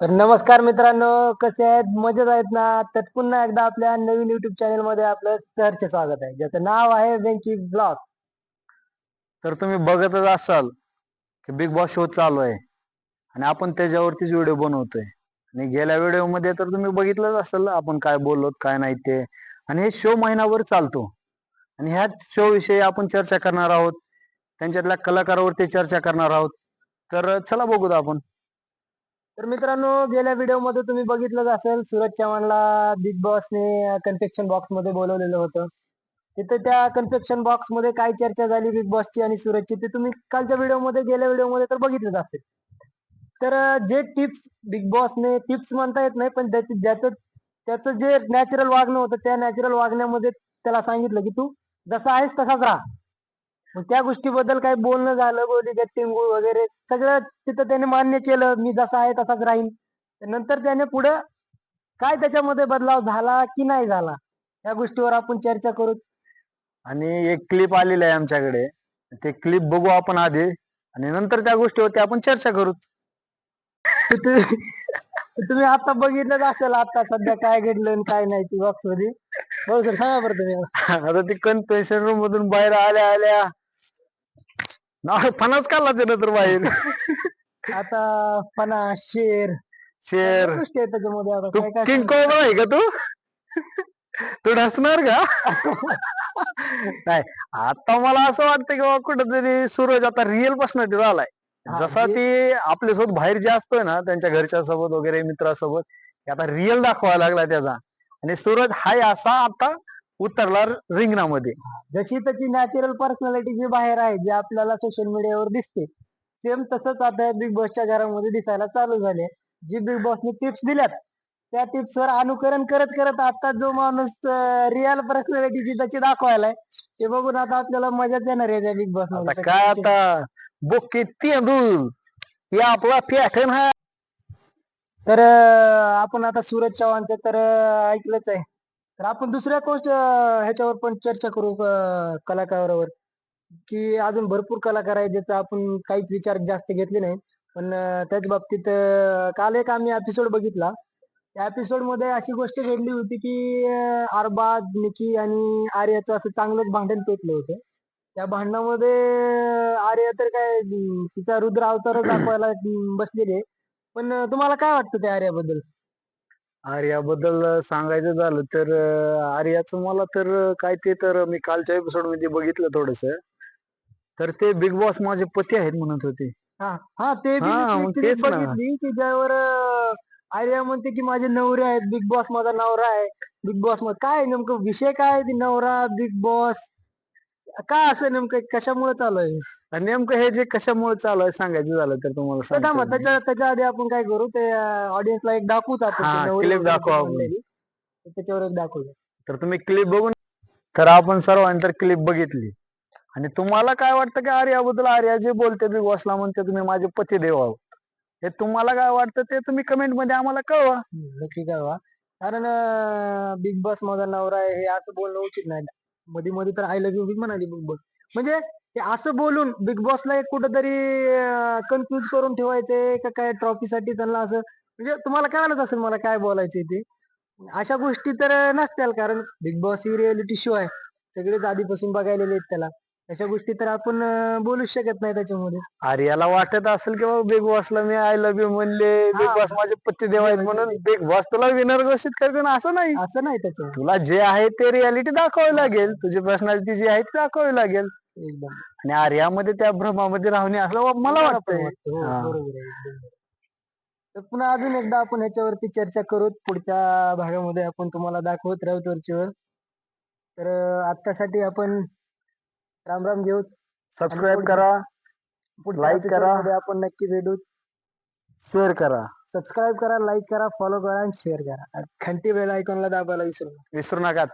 तर नमस्कार मित्रांनो कसे आहेत? मजेत आहेत ना? तर पुन्हा एकदा आपल्या नवीन युट्यूब चॅनलमध्ये आपलं सरचे स्वागत आहे. ज्याचं नाव आहे व्यंकी ब्लॉग तर तुम्ही बघतच असाल की बिग बॉस शो चालू आहे. आणि आपण त्याच्यावरतीच व्हिडिओ बनवतोय. आणि गेल्या व्हिडिओमध्ये तर तुम्ही बघितलंच असेल आपण काय बोललो काय नाही ते. आणि हे शो महिनाभर चालतो. आणि ह्या शो विषयी आपण चर्चा करणार आहोत. त्यांच्यातल्या कलाकारावरती चर्चा करणार आहोत. तर चला बघूत आपण. तर मित्रांनो गेल्या व्हिडिओमध्ये तुम्ही बघितलंच असेल सूरज चव्हाणला बिग बॉसने कन्फेक्शन बॉक्समध्ये बोलवलेलं होतं. तिथे त्या कन्फेक्शन बॉक्समध्ये काय चर्चा झाली बिग बॉसची आणि सूरजची ते तुम्ही कालच्या व्हिडिओमध्ये गेल्या व्हिडिओमध्ये तर बघितलंच असेल. तर जे टिप्स बिग बॉसने टिप्स म्हणता येत नाही पण त्याची ज्याचं त्याचं जे नॅचरल वागणं होतं त्या नॅचरल वागण्यामध्ये त्याला सांगितलं की तू जसा आहेस तसाच राहा. मग त्या गोष्टीबद्दल काही बोलणं झालं गोदी गट्टिंगूळ वगैरे सगळं तिथं त्याने मान्य केलं मी जसा आहे तसाच राहीन. नंतर त्याने पुढं काय त्याच्यामध्ये बदलाव झाला की नाही झाला या गोष्टीवर आपण चर्चा करू. आणि एक क्लिप आलेली आहे आमच्याकडे. ते क्लिप बघू आपण आधी. आणि नंतर त्या गोष्टीवरती आपण चर्चा करू. तुम्ही आता बघितलंच असेल आता सध्या काय घडलं आणि काय नाही ती बॉक्समध्ये. सर सांगा बरं तुम्ही. आता ती कन्फेशन रूम मधून बाहेर आल्या आल्या. नाव फणस काढला त्यानं तर बाहेर आता फणा शेर. शेर. सगळ्या गोष्टी आहेत त्याच्यामध्ये आता. तू काय काय किंग? कोबरा आहे का तू? तू ढसणार का? नाही आता मला असं वाटतं की बाबा कुठेतरी सूरज आता रिअल पर्सनॅलिटी आलाय. हा, जसा जे- ती आपल्यासोबत बाहेर जे असतोय ना त्यांच्या घरच्या सोबत वगैरे मित्रासोबत ते आता रिअल दाखवायला लागला त्याचा. आणि सूरज हाय असा आता उतरला रिंगणामध्ये. जशी त्याची नॅचरल पर्सनॅलिटी जी बाहेर आहे जी आपल्याला सोशल मीडियावर दिसते सेम तसंच आता बिग बॉसच्या घरामध्ये दिसायला चालू झाले. जी बिग बॉसने टिप्स दिल्यात त्या टिप्स वर अनुकरण करत करत आता जो माणूस रिअल पर्सनॅलिटी जी त्याची दाखवायलाय ते बघून आता आपल्याला मजाच येणार आहे त्या बिग बॉस काय आता? बोके तेंदूल हे आपला पॅटर्न हा तर आपण आता सूरज चव्हाणचं तर ऐकलंच आहे. तर आपण दुसऱ्या गोष्ट ह्याच्यावर पण चर्चा करू अं, कलाकारावर? की अजून भरपूर कलाकार आहेत ज्याचा आपण काहीच विचार जास्त घेतले नाही. पण अं, त्याच बाबतीत अं, काल एक आम्ही एपिसोड बघितला. त्या एपिसोडमध्ये अशी गोष्ट घडली होती की अं, अरबाज निकी आणि आर्याचं असं चांगलंच भांडण पेटलं होतं. त्या भांडणामध्ये अं, आर्या तर काय अं, तिचा रुद्र अवतारच दाखवायला अं, बसलेली आहे. पण अं, तुम्हाला काय वाटतं त्या आर्याबद्दल? आर्याबद्दल सांगायचं झालं तर अं, आर्याचं मला तर काय ते तर मी कालच्या एपिसोडमध्ये बघितलं थोडस. तर ते बिग बॉस माझे पती आहेत म्हणत होते. हा हा ते बी हा, मी मग clip तेच ना. बघितली. की ज्यावर अं, आर्या म्हणते की माझे नवरे आहेत. बिग बॉस माझा नवरा आहे. बिग बॉसमध्ये काय नेमकं विषय काय आहे ती नवरा बिग बॉस काय असं नेमकं कशामुळे चालू आहे? आणि नेमकं हे जे कशामुळे चालू आहे सांगायचं झालं तर तुम्हाला सांगतो मी. त्याच्या त्याच्या आधी आपण काय करू? ते ऑडियन्सला एक दाखवूच आपण हा, ते clip दाखवू आपण. तर त्याच्यावर एक दाखवूया तर तुम्ही क्लिप बघून तर आपण सर्वांनी तर क्लिप बघितली. आणि तुम्हाला काय वाटतं की आर्याबद्दल आर्या जे बोलते बिग बॉसला म्हणते तुम्ही माझे पती देव आहोत. हे तुम्हाला काय वाटतं ते तुम्ही कमेंटमध्ये आम्हाला कळवा. नक्की कळवा. कारण बिग बॉस माझा नवरा आहे हे असं बोलणं उचित नाही. मध्ये मध्ये तर आय लव्ह यू बी म्हणाली बिग बॉस म्हणजे ते असं बोलून बिग बॉसला एक कुठंतरी कन्फ्युज करून ठेवायचंय का काय ट्रॉफीसाठी त्यांना असं म्हणजे तुम्हाला कळालंच असेल मला काय बोलायचंय ते. अशा गोष्टी तर नसत्याल कारण बिग बॉस ही रिअलिटी शो आहे. सगळेच आधीपासून बघायलेले आहेत त्याला. अशा गोष्टी तर आपण बोलूच शकत नाही त्याच्यामध्ये. आर्याला वाटत असेल की बाबा बिग बॉसला मी आय लव्ह यू म्हणले बिग. बॉस माझे पती देव आहेत म्हणून बिग बॉस तुला विनर घोषित करते ना असं नाही. असं नाही त्याच्यावर तुला जे आहे ते रियालिटी दाखवावी लागेल. तुझी पर्सनॅलिटी जी आहे ती दाखवावी लागेल. एकदम. आणि आर्यामध्ये त्या भ्रमामध्ये राहणे असं मला वाटतंय. वाटतं, हो. तर पुन्हा अजून एकदा आपण ह्याच्यावरती चर्चा करू. पुढच्या भागामध्ये आपण तुम्हाला दाखवत राहू तर आत्तासाठी आपण राम राम घेऊ सबस्क्राईब करा. like करा. आपण नक्की भेटू. शेअर करा. सबस्क्राईब करा लाईक करा फॉलो करा आणि शेअर करा. घंटी बेल आयकॉनला दाबायला विसरू नका. विसरू नका.